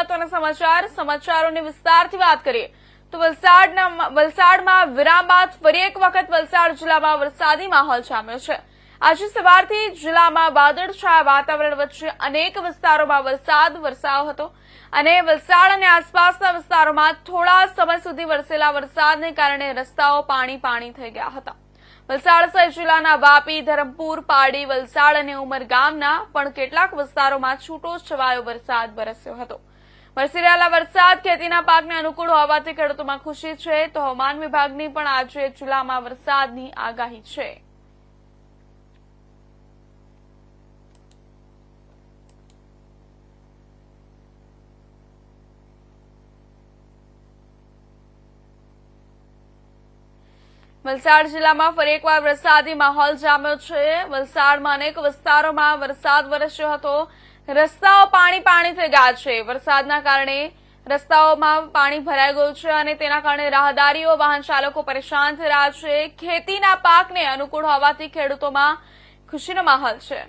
મહત્વના સમાચાર, સમાચારોની વિસ્તારથી વાત કરીએ. તો વલસાડના વલસાડમાં વિરામ બાદ ફરી એક વખત વલસાડ જિલ્લામાં વરસાદી માહોલ જામ્યો છે. આજે સવારથી જિલ્લામાં વાદળછાયા વાતાવરણ વચ્ચે અનેક વિસ્તારોમાં વરસાદ વરસાયો હતો. અને વલસાડ અને આસપાસના વિસ્તારોમાં થોડા સમય સુધી વરસેલા વરસાદને કારણે રસ્તાઓ પાણી પાણી થઈ ગયા હતા. વલસાડ સહિત જિલ્લાના વાપી, ધરમપુર, પાડી, વલસાડ અને ઉમરગામના પણ કેટલાક વિસ્તારોમાં છૂટો છવાયો વરસાદ વરસ્યો હતો. વરસી રહેલા વરસાદ ખેતીના પાકને અનુકૂળ હોવાથી ખેડૂતોમાં ખુશી છે. તો હવામાન વિભાગની પણ આજે જિલ્લામાં વરસાદની આગાહી છે. વલસાડ જિલ્લામાં ફરી એકવાર વરસાદી માહોલ જામ્યો છે. વલસાડમાં અનેક વિસ્તારોમાં વરસાદ વરસ્યો હતો. રસ્તાઓ પાણી પાણી થઈ ગયા છે. વરસાદના કારણે રસ્તાઓમાં પાણી ભરાઈ ગયું છે અને તેના કારણે રાહદારીઓ, વાહન ચાલકો પરેશાન થઈ રહ્યા છે. ખેતીના પાકને અનુકૂળ હોવાથી ખેડૂતોમાં ખુશીનો માહોલ છે.